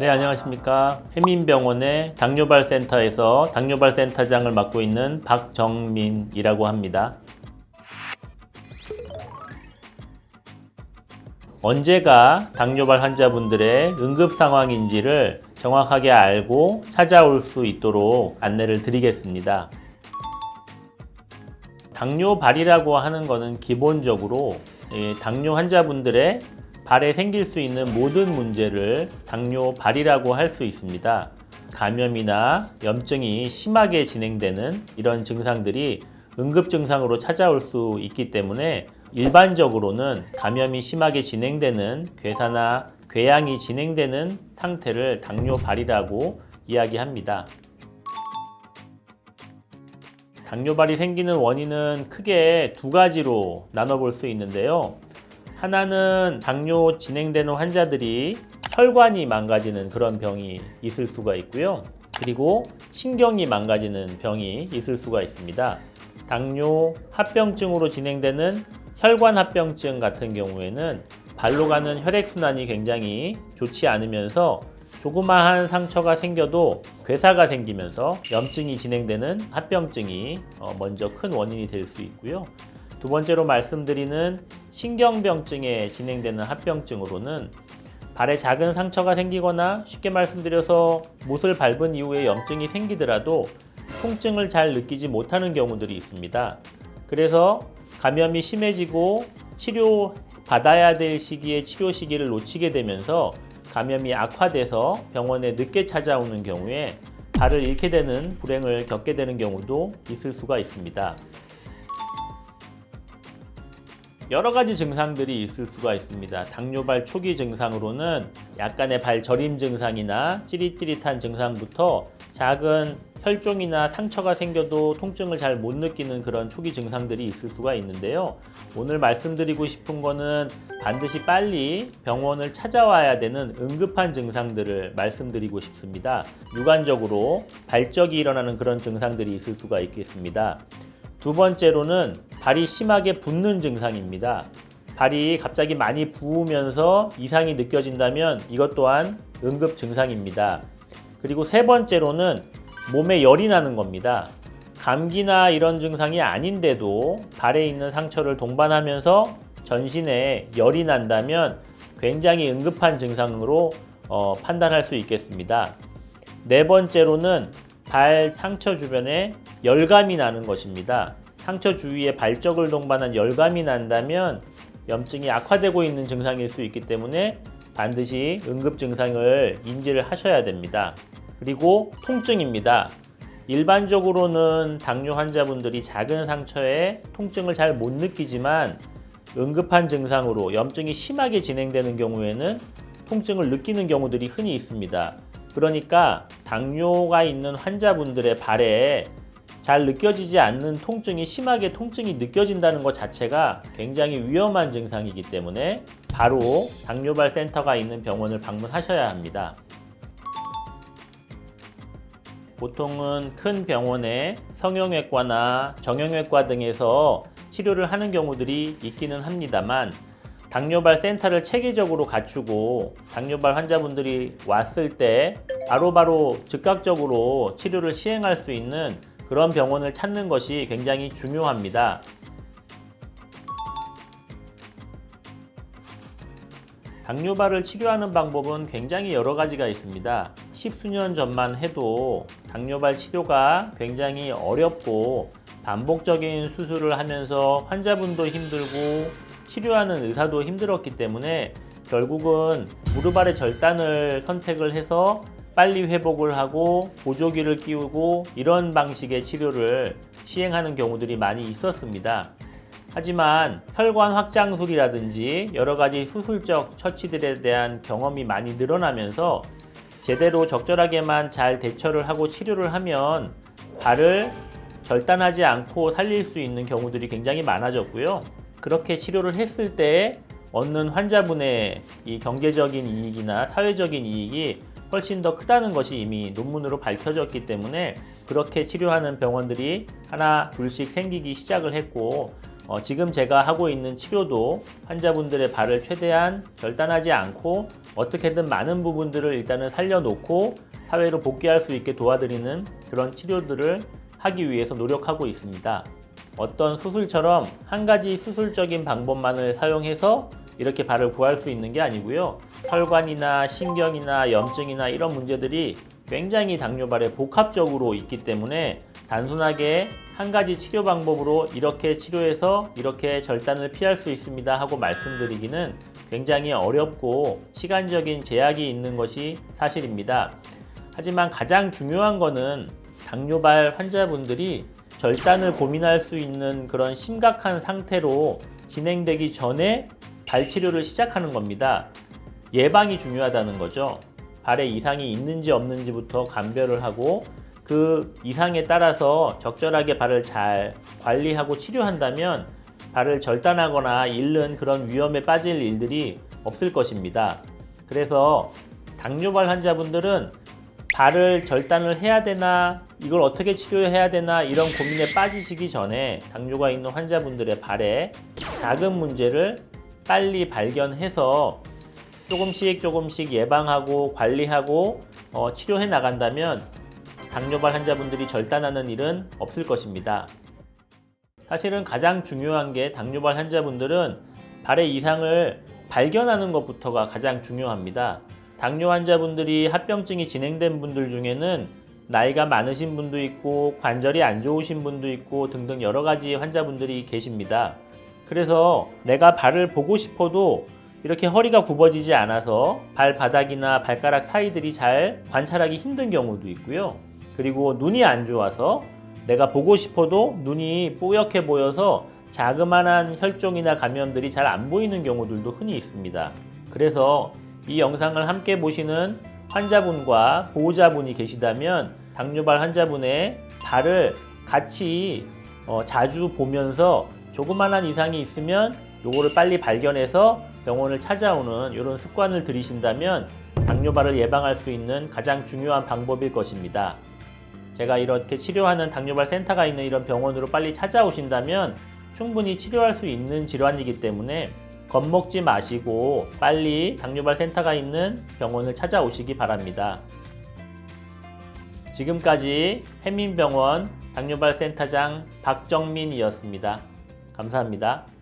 네, 안녕하십니까. 해민병원의 당뇨발센터에서 당뇨발센터장을 맡고 있는 박정민이라고 합니다. 언제가 당뇨발 환자분들의 응급 상황인지를 정확하게 알고 찾아올 수 있도록 안내를 드리겠습니다. 당뇨발이라고 하는 것은 기본적으로 이 당뇨 환자분들의 발에 생길 수 있는 모든 문제를 당뇨발이라고 할 수 있습니다. 감염이나 염증이 심하게 진행되는 이런 증상들이 응급 증상으로 찾아올 수 있기 때문에 일반적으로는 감염이 심하게 진행되는 괴사나 궤양이 진행되는 상태를 당뇨발이라고 이야기합니다. 당뇨발이 생기는 원인은 크게 두 가지로 나눠볼 수 있는데요. 하나는 당뇨 진행되는 환자들이 혈관이 망가지는 그런 병이 있을 수가 있고요. 그리고 신경이 망가지는 병이 있을 수가 있습니다. 당뇨 합병증으로 진행되는 혈관 합병증 같은 경우에는 발로 가는 혈액순환이 굉장히 좋지 않으면서 조그마한 상처가 생겨도 괴사가 생기면서 염증이 진행되는 합병증이 어, 먼저 큰 원인이 될 수 있고요. 두 번째로 말씀드리는 신경병증에 진행되는 합병증으로는 발에 작은 상처가 생기거나 쉽게 말씀드려서 못을 밟은 이후에 염증이 생기더라도 통증을 잘 느끼지 못하는 경우들이 있습니다. 그래서 감염이 심해지고 치료 받아야 될 시기에 치료 시기를 놓치게 되면서 감염이 악화돼서 병원에 늦게 찾아오는 경우에 발을 잃게 되는 불행을 겪게 되는 경우도 있을 수가 있습니다. 여러 가지 증상들이 있을 수가 있습니다. 당뇨발 초기 증상으로는 약간의 발 저림 증상이나 찌릿찌릿한 증상부터 작은 혈종이나 상처가 생겨도 통증을 잘 못 느끼는 그런 초기 증상들이 있을 수가 있는데요. 오늘 말씀드리고 싶은 거는 반드시 빨리 병원을 찾아와야 되는 응급한 증상들을 말씀드리고 싶습니다. 유관적으로 발적이 일어나는 그런 증상들이 있을 수가 있겠습니다. 두 번째로는 발이 심하게 붓는 증상입니다. 발이 갑자기 많이 부으면서 이상이 느껴진다면 이것 또한 응급 증상입니다. 그리고 세 번째로는 몸에 열이 나는 겁니다. 감기나 이런 증상이 아닌데도 발에 있는 상처를 동반하면서 전신에 열이 난다면 굉장히 응급한 증상으로 어, 판단할 수 있겠습니다. 네 번째로는 발 상처 주변에 열감이 나는 것입니다. 상처 주위에 발적을 동반한 열감이 난다면 염증이 악화되고 있는 증상일 수 있기 때문에 반드시 응급 증상을 인지를 하셔야 됩니다. 그리고 통증입니다. 일반적으로는 당뇨 환자분들이 작은 상처에 통증을 잘 못 느끼지만 응급한 증상으로 염증이 심하게 진행되는 경우에는 통증을 느끼는 경우들이 흔히 있습니다. 그러니까 당뇨가 있는 환자분들의 발에 잘 느껴지지 않는 통증이 심하게 통증이 느껴진다는 것 자체가 굉장히 위험한 증상이기 때문에 바로 당뇨발 센터가 있는 병원을 방문하셔야 합니다. 보통은 큰 병원에 성형외과나 정형외과 등에서 치료를 하는 경우들이 있기는 합니다만 당뇨발 센터를 체계적으로 갖추고 당뇨발 환자분들이 왔을 때 바로바로 즉각적으로 치료를 시행할 수 있는 그런 병원을 찾는 것이 굉장히 중요합니다. 당뇨발을 치료하는 방법은 굉장히 여러 가지가 있습니다. 십수년 전만 해도 당뇨발 치료가 굉장히 어렵고 반복적인 수술을 하면서 환자분도 힘들고 치료하는 의사도 힘들었기 때문에 결국은 무릎 아래 절단을 선택을 해서 빨리 회복을 하고 보조기를 끼우고 이런 방식의 치료를 시행하는 경우들이 많이 있었습니다. 하지만 혈관 확장술이라든지 여러 가지 수술적 처치들에 대한 경험이 많이 늘어나면서 제대로 적절하게만 잘 대처를 하고 치료를 하면 발을 절단하지 않고 살릴 수 있는 경우들이 굉장히 많아졌고요. 그렇게 치료를 했을 때 얻는 환자분의 이 경제적인 이익이나 사회적인 이익이 훨씬 더 크다는 것이 이미 논문으로 밝혀졌기 때문에 그렇게 치료하는 병원들이 하나 둘씩 생기기 시작을 했고 어, 지금 제가 하고 있는 치료도 환자분들의 발을 최대한 절단하지 않고 어떻게든 많은 부분들을 일단은 살려놓고 사회로 복귀할 수 있게 도와드리는 그런 치료들을 하기 위해서 노력하고 있습니다. 어떤 수술처럼 한 가지 수술적인 방법만을 사용해서 이렇게 발을 구할 수 있는 게 아니고요. 혈관이나 신경이나 염증이나 이런 문제들이 굉장히 당뇨발에 복합적으로 있기 때문에 단순하게 한 가지 치료 방법으로 이렇게 치료해서 이렇게 절단을 피할 수 있습니다 하고 말씀드리기는 굉장히 어렵고 시간적인 제약이 있는 것이 사실입니다. 하지만 가장 중요한 거는 당뇨발 환자분들이 절단을 고민할 수 있는 그런 심각한 상태로 진행되기 전에 발 치료를 시작하는 겁니다. 예방이 중요하다는 거죠. 발에 이상이 있는지 없는지부터 감별을 하고 그 이상에 따라서 적절하게 발을 잘 관리하고 치료한다면 발을 절단하거나 잃는 그런 위험에 빠질 일들이 없을 것입니다. 그래서 당뇨발 환자분들은 발을 절단을 해야 되나 이걸 어떻게 치료해야 되나 이런 고민에 빠지시기 전에 당뇨가 있는 환자분들의 발에 작은 문제를 빨리 발견해서 조금씩 조금씩 예방하고 관리하고 어, 치료해 나간다면 당뇨발 환자분들이 절단하는 일은 없을 것입니다. 사실은 가장 중요한 게 당뇨발 환자분들은 발의 이상을 발견하는 것부터가 가장 중요합니다. 당뇨 환자분들이 합병증이 진행된 분들 중에는 나이가 많으신 분도 있고 관절이 안 좋으신 분도 있고 등등 여러 가지 환자분들이 계십니다. 그래서 내가 발을 보고 싶어도 이렇게 허리가 굽어지지 않아서 발바닥이나 발가락 사이들이 잘 관찰하기 힘든 경우도 있고요. 그리고 눈이 안 좋아서 내가 보고 싶어도 눈이 뽀얗게 보여서 자그마한 혈종이나 감염들이 잘 안 보이는 경우들도 흔히 있습니다. 그래서 이 영상을 함께 보시는 환자분과 보호자분이 계시다면 당뇨발 환자분의 발을 같이 어, 자주 보면서 조그만한 이상이 있으면 요거를 빨리 발견해서 병원을 찾아오는 이런 습관을 들이신다면 당뇨발을 예방할 수 있는 가장 중요한 방법일 것입니다. 제가 이렇게 치료하는 당뇨발 센터가 있는 이런 병원으로 빨리 찾아오신다면 충분히 치료할 수 있는 질환이기 때문에 겁먹지 마시고 빨리 당뇨발 센터가 있는 병원을 찾아오시기 바랍니다. 지금까지 해민병원 당뇨발 센터장 박정민이었습니다. 감사합니다.